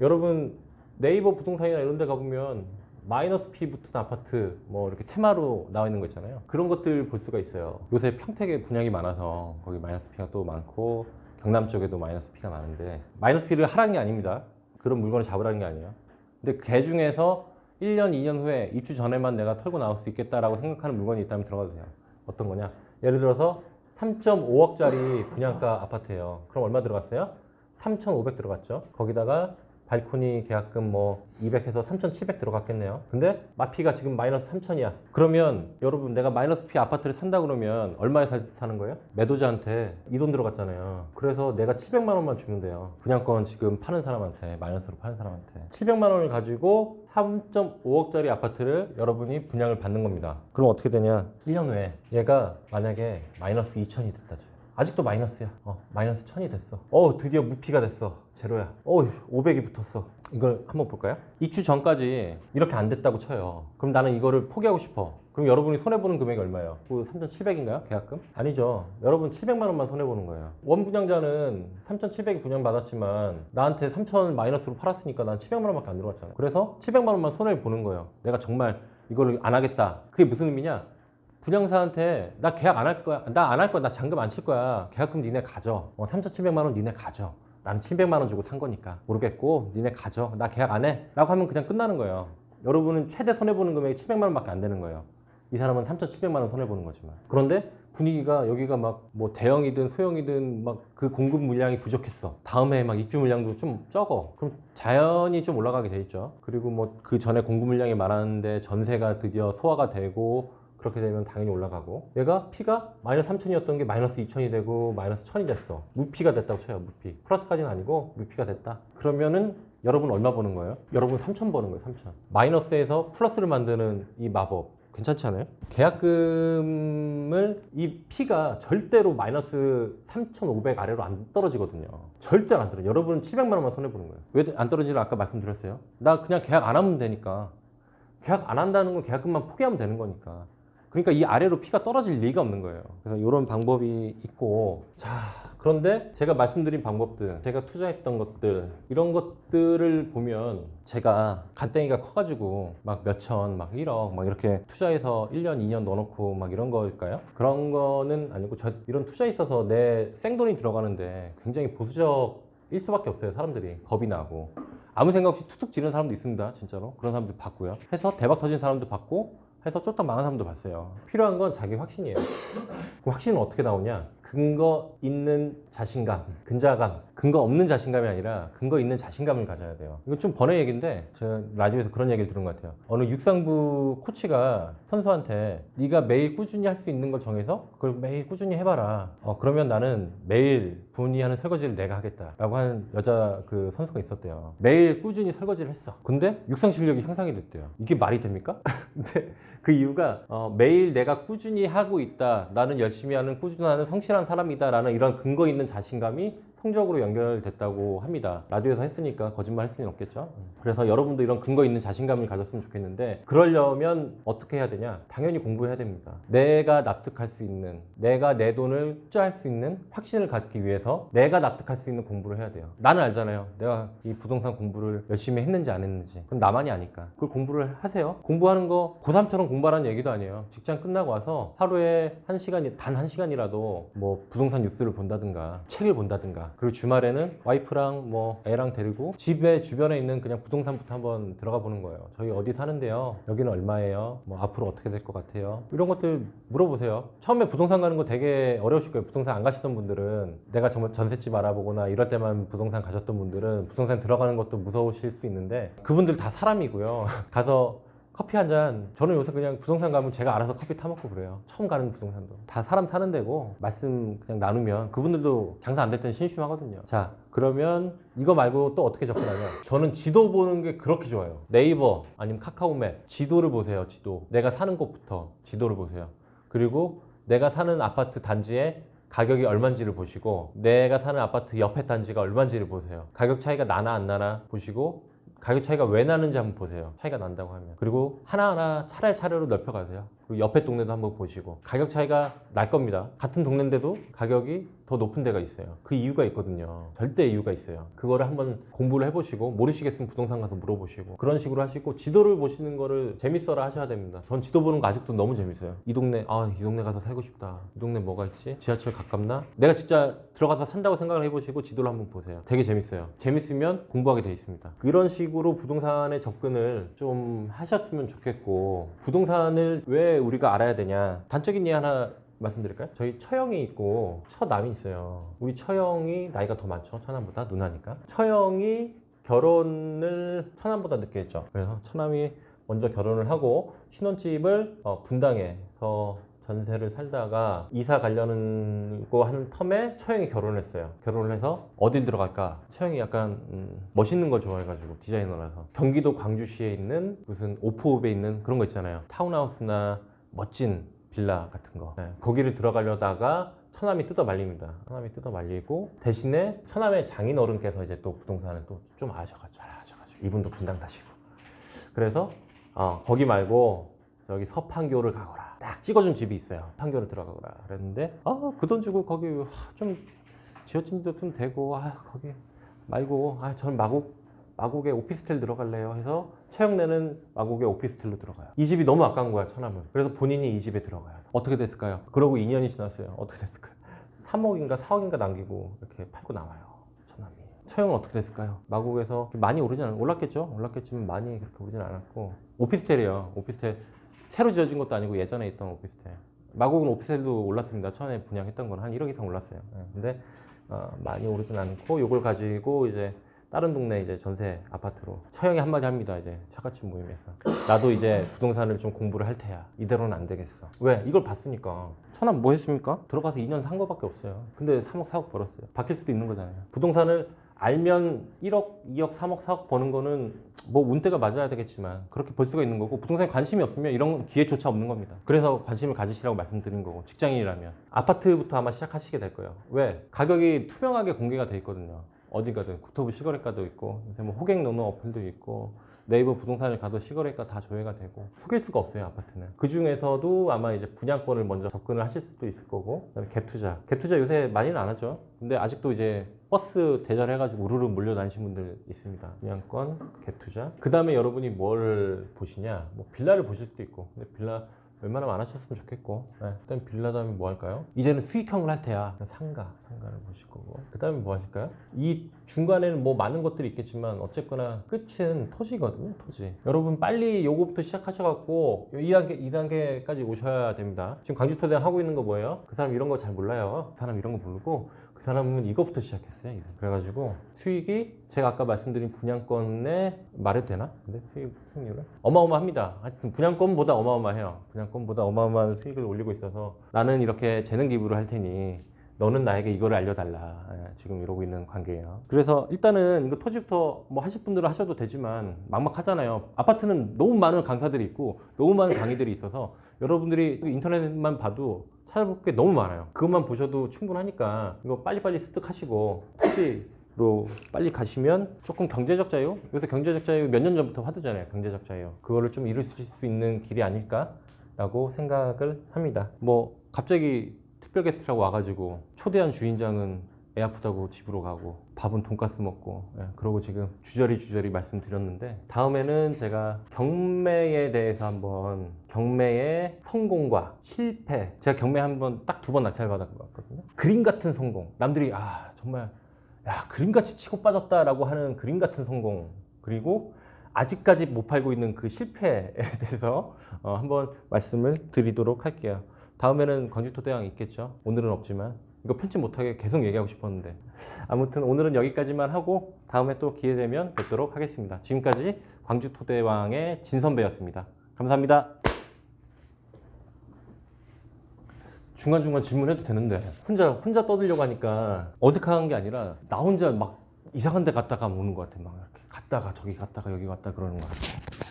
여러분 네이버 부동산이나 이런 데 가보면 마이너스 피 붙은 아파트 뭐 이렇게 테마로 나와 있는 거 있잖아요. 그런 것들 볼 수가 있어요. 요새 평택에 분양이 많아서 거기 마이너스 피가 또 많고 경남 쪽에도 마이너스 피가 많은데 마이너스 피를 하라는 게 아닙니다. 그런 물건을 잡으라는 게 아니에요. 근데 그 중에서 1년, 2년 후에 입주 전에만 내가 털고 나올 수 있겠다라고 생각하는 물건이 있다면 들어가도 돼요. 어떤 거냐? 예를 들어서 3.5억짜리 분양가 아파트예요. 그럼 얼마 들어갔어요? 3,500 들어갔죠. 거기다가 발코니 계약금 뭐 200해서 3,700 들어갔겠네요. 근데 마피가 지금 마이너스 3,000이야. 그러면 여러분 내가 마이너스 피 아파트를 산다 그러면 얼마에 사, 사는 거예요? 매도자한테 이 돈 들어갔잖아요. 그래서 내가 700만 원만 주면 돼요. 분양권 지금 파는 사람한테 마이너스로 파는 사람한테 700만 원을 가지고 3.5억짜리 아파트를 여러분이 분양을 받는 겁니다. 그럼 어떻게 되냐? 1년 후에 얘가 만약에 마이너스 2천이 됐다죠. 아직도 마이너스야. 어, 마이너스 1000이 됐어. 어, 드디어 무피가 됐어. 제로야. 어, 500이 붙었어. 이걸 한번 볼까요? 입주 전까지 이렇게 안 됐다고 쳐요. 그럼 나는 이거를 포기하고 싶어. 그럼 여러분이 손해보는 금액이 얼마예요? 그 3,700인가요? 계약금? 아니죠. 여러분 700만 원만 손해보는 거예요. 원 분양자는 3,700이 분양받았지만 나한테 3,000 마이너스로 팔았으니까 난 700만 원밖에 안 들어갔잖아. 그래서 700만 원만 손해를 보는 거예요. 내가 정말 이거를 안 하겠다. 그게 무슨 의미냐? 분양사한테 나 계약 안 할 거야. 나 안 할 거야. 나 잔금 안 칠 거야. 계약금 니네 가져. 어, 3,700만 원 니네 가져. 나는 700만 원 주고 산 거니까 모르겠고 니네 가져. 나 계약 안 해. 라고 하면 그냥 끝나는 거예요. 여러분은 최대 손해보는 금액이 700만 원밖에 안 되는 거예요. 이 사람은 3,700만 원 손해보는 거지만. 그런데 분위기가 여기가 막 뭐 대형이든 소형이든 막 그 공급 물량이 부족했어. 다음에 막 입주 물량도 좀 적어. 그럼 자연히 좀 올라가게 돼 있죠. 그리고 뭐 그 전에 공급 물량이 많았는데 전세가 드디어 소화가 되고 그렇게 되면 당연히 올라가고 얘가 피가 마이너스 3천이었던 게 마이너스 2천이 되고 마이너스 1000이 됐어 무피가 됐다고 쳐요 무피 플러스까지는 아니고 무피가 됐다 그러면은 여러분 얼마 버는 거예요? 여러분 3천 버는 거예요 3천 마이너스에서 플러스를 만드는 이 마법 괜찮지 않아요? 계약금을 이 피가 절대로 마이너스 3,500 아래로 안 떨어지거든요. 절대로 안 떨어져요. 여러분은 700만 원만 손해보는 거예요. 왜 안 떨어지는지 아까 말씀드렸어요. 나 그냥 계약 안 하면 되니까. 계약 안 한다는 건 계약금만 포기하면 되는 거니까. 그러니까 이 아래로 피가 떨어질 리가 없는 거예요. 그래서 이런 방법이 있고. 자, 그런데 제가 말씀드린 방법들, 제가 투자했던 것들, 이런 것들을 보면 제가 간땡이가 커가지고 막 몇천, 막 1억, 막 이렇게 투자해서 1년, 2년 넣어놓고 막 이런 걸까요? 그런 거는 아니고 저 이런 투자에 있어서 내 생돈이 들어가는데 굉장히 보수적일 수밖에 없어요. 사람들이. 겁이 나고. 아무 생각 없이 툭툭 지르는 사람도 있습니다. 진짜로. 그런 사람들 봤고요. 해서 대박 터진 사람도 봤고 해서 쫄딱 망한 사람도 봤어요. 필요한 건 자기 확신이에요. 그 확신은 어떻게 나오냐? 근거 있는 자신감, 근자감, 근거 없는 자신감이 아니라 근거 있는 자신감을 가져야 돼요. 이거 좀 번외 얘기인데 제가 라디오에서 그런 얘기를 들은 것 같아요. 어느 육상부 코치가 선수한테 네가 매일 꾸준히 할 수 있는 걸 정해서 그걸 매일 꾸준히 해봐라. 어, 그러면 나는 매일 부모님이 하는 설거지를 내가 하겠다라고 하는 여자 그 선수가 있었대요. 매일 꾸준히 설거지를 했어. 근데 육상 실력이 향상이 됐대요. 이게 말이 됩니까? 근데 그 이유가 어, 매일 내가 꾸준히 하고 있다. 나는 열심히 하는 꾸준하는 성실한 사람이다라는 이런 근거 있는 자신감이 성적으로 연결됐다고 합니다. 라디오에서 했으니까 거짓말 했을 리는 없겠죠. 그래서 여러분도 이런 근거 있는 자신감을 가졌으면 좋겠는데 그러려면 어떻게 해야 되냐? 당연히 공부해야 됩니다. 내가 납득할 수 있는, 내가 내 돈을 투자할 수 있는 확신을 갖기 위해서 내가 납득할 수 있는 공부를 해야 돼요. 나는 알잖아요. 내가 이 부동산 공부를 열심히 했는지 안 했는지. 그건 나만이 아니까. 그걸 공부를 하세요. 공부하는 거 고3처럼 공부하라는 얘기도 아니에요. 직장 끝나고 와서 하루에 한 시간이, 단 한 시간이라도 뭐 부동산 뉴스를 본다든가 책을 본다든가 그리고 주말에는 와이프랑 뭐 애랑 데리고 집에 주변에 있는 그냥 부동산부터 한번 들어가 보는 거예요. 저희 어디 사는데요? 여기는 얼마예요? 뭐 앞으로 어떻게 될 것 같아요? 이런 것들 물어보세요. 처음에 부동산 가는 거 되게 어려우실 거예요. 부동산 안 가시던 분들은 내가 정말 전셋집 알아보거나 이럴 때만 부동산 가셨던 분들은 부동산 들어가는 것도 무서우실 수 있는데 그분들 다 사람이고요. 가서 커피 한 잔. 저는 요새 그냥 부동산 가면 제가 알아서 커피 타먹고 그래요. 처음 가는 부동산도. 다 사람 사는 데고 말씀 그냥 나누면 그분들도 장사 안 될 때는 심심하거든요. 자 그러면 이거 말고 또 어떻게 접근하냐 저는 지도 보는 게 그렇게 좋아요. 네이버 아니면 카카오맵. 지도를 보세요 지도. 내가 사는 곳부터 지도를 보세요. 그리고 내가 사는 아파트 단지에 가격이 얼마인지를 보시고 내가 사는 아파트 옆에 단지가 얼마인지를 보세요. 가격 차이가 나나 안 나나 보시고 가격 차이가 왜 나는지 한번 보세요. 차이가 난다고 하면. 그리고 하나하나 차례 차례로 넓혀가세요. 그리고 옆에 동네도 한번 보시고 가격 차이가 날 겁니다. 같은 동네인데도 가격이 더 높은 데가 있어요. 그 이유가 있거든요. 절대 이유가 있어요. 그거를 한번 공부를 해보시고 모르시겠으면 부동산 가서 물어보시고 그런 식으로 하시고 지도를 보시는 거를 재밌어라 하셔야 됩니다. 전 지도 보는 거 아직도 너무 재밌어요. 이 동네 아 이 동네 가서 살고 싶다. 이 동네 뭐가 있지? 지하철 가깝나? 내가 진짜 들어가서 산다고 생각을 해보시고 지도를 한번 보세요. 되게 재밌어요. 재밌으면 공부하게 돼 있습니다. 이런 식으로 부동산에 접근을 좀 하셨으면 좋겠고 부동산을 왜 우리가 알아야 되냐? 단적인 예 하나 말씀드릴까요? 저희 처형이 있고 처남이 있어요. 우리 처형이 나이가 더 많죠. 처남보다 누나니까. 처형이 결혼을 처남보다 늦게 했죠. 그래서 처남이 먼저 결혼을 하고 신혼집을 어, 분당에서 전세를 살다가 이사 가려고 하는 텀에 처형이 결혼을 했어요. 결혼을 해서 어딜 들어갈까? 처형이 약간 음, 멋있는 걸 좋아해가지고 디자이너라서 경기도 광주시에 있는 무슨 오포읍에 있는 그런 거 있잖아요. 타운하우스나 멋진 빌라 같은 거 네, 거기를 들어가려다가 처남이 뜯어 말립니다. 처남이 뜯어 말리고 대신에 처남의 장인 어른께서 이제 또 부동산을 또 좀 아셔가지고 잘 아셔가지고 이분도 분당 사시고 그래서 어, 거기 말고 여기 서판교를 가거라. 딱 찍어준 집이 있어요. 판교를 들어가거라. 그랬는데 아 그 돈 주고 거기 하, 좀 지어진 지도 좀 되고 아 거기 말고 아 저는 마곡 마곡에 오피스텔 들어갈래요 해서 최영래는 마곡에 오피스텔로 들어가요. 이 집이 너무 아까운 거야 천암은. 그래서 본인이 이 집에 들어가요. 어떻게 됐을까요? 그러고 2년이 지났어요. 어떻게 됐을까요? 3억인가 4억인가 남기고 이렇게 팔고 나와요. 천암이. 처형은 어떻게 됐을까요? 마곡에서 많이 오르진 않 올랐겠죠? 올랐겠지만 많이 그렇게 오르진 않았고 오피스텔이에요. 오피스텔 새로 지어진 것도 아니고 예전에 있던 오피스텔. 마곡은 오피스텔도 올랐습니다. 처음에 분양했던 건 한 1억 이상 올랐어요. 예, 근데 어, 많이 오르진 않고 이걸 가지고 이제 다른 동네 이제 전세 아파트로 처형이 한마디 합니다. 이제 차가치 모임에서 나도 이제 부동산을 좀 공부를 할 테야. 이대로는 안 되겠어. 왜? 이걸 봤으니까. 천안 뭐 했습니까? 들어가서 2년 산 거밖에 없어요. 근데 3억 4억 벌었어요. 바뀔 수도 있는 거잖아요. 부동산을 알면 1억, 2억, 3억, 4억 버는 거는 뭐 운대가 맞아야 되겠지만 그렇게 볼 수가 있는 거고 부동산에 관심이 없으면 이런 기회조차 없는 겁니다. 그래서 관심을 가지시라고 말씀드린 거고 직장인이라면 아파트부터 아마 시작하시게 될 거예요. 왜? 가격이 투명하게 공개가 돼 있거든요. 어디 가든 국토부 시거래가도 있고 요새 뭐 호객 노노 어플도 있고 네이버 부동산을 가도 시거래가 다 조회가 되고 속일 수가 없어요 아파트는. 그 중에서도 아마 이제 분양권을 먼저 접근을 하실 수도 있을 거고 그다음에 갭 투자. 갭 투자 요새 많이는 안 하죠. 근데 아직도 이제 버스 대절 해가지고 우르르 몰려다니신 분들 있습니다. 분양권 갭 투자. 그 다음에 여러분이 뭘 보시냐? 뭐 빌라를 보실 수도 있고 근데 빌라 웬만하면 안 하셨으면 좋겠고 네. 그다음에 빌라 다음에 뭐 할까요? 이제는 수익형을 할 테야 상가 상가를 보실 거고 그 다음에 뭐 하실까요? 이 중간에는 뭐 많은 것들이 있겠지만 어쨌거나 끝은 토지거든요 토지 여러분 빨리 요거부터 시작하셔갖고 2단계, 2단계까지 오셔야 됩니다 지금 광주토대학 하고 있는 거 뭐예요? 그 사람 이런 거 잘 몰라요 그 사람 이런 거 모르고 그 사람은 이거부터 시작했어요. 그래가지고 수익이 제가 아까 말씀드린 분양권에 말해도 되나? 근데 수익 수익률은 어마어마합니다. 하여튼 분양권보다 어마어마해요. 분양권보다 어마어마한 수익을 올리고 있어서 나는 이렇게 재능 기부를 할 테니 너는 나에게 이거를 알려달라. 예, 지금 이러고 있는 관계예요. 그래서 일단은 이거 토지부터 뭐 하실 분들은 하셔도 되지만 막막하잖아요. 아파트는 너무 많은 강사들이 있고 너무 많은 강의들이 있어서 여러분들이 인터넷만 봐도 찾아볼 게 너무 많아요. 그것만 보셔도 충분하니까 이거 빨리빨리 습득하시고 토지로 빨리 가시면 조금 경제적 자유? 요새 경제적 자유 몇 년 전부터 하드잖아요. 경제적 자유. 그거를 좀 이루실 수 있는 길이 아닐까 라고 생각을 합니다. 뭐 갑자기 특별 게스트라고 와가지고 초대한 주인장은 애 아프다고 집으로 가고 밥은 돈가스 먹고 예, 그러고 지금 주저리 주저리 말씀드렸는데 다음에는 제가 경매에 대해서 한번 경매의 성공과 실패 제가 경매 한번 딱 두 번 낙찰 받았거든요. 그림 같은 성공. 남들이 아 정말 야 그림같이 치고 빠졌다라고 하는 그림 같은 성공. 그리고 아직까지 못 팔고 있는 그 실패에 대해서 어, 한번 말씀을 드리도록 할게요. 다음에는 광주토대왕 있겠죠? 오늘은 없지만 이거 편집 못하게 계속 얘기하고 싶었는데 아무튼 오늘은 여기까지만 하고 다음에 또 기회 되면 뵙도록 하겠습니다. 지금까지 광주 토대왕의 진선배였습니다. 감사합니다. 중간중간 질문해도 되는데 혼자 혼자 떠들려고 하니까 어색한 게 아니라 나 혼자 막 이상한 데 갔다가 오는 것 같아. 막 이렇게 갔다가 저기 갔다가 여기 갔다 그러는 것 같아.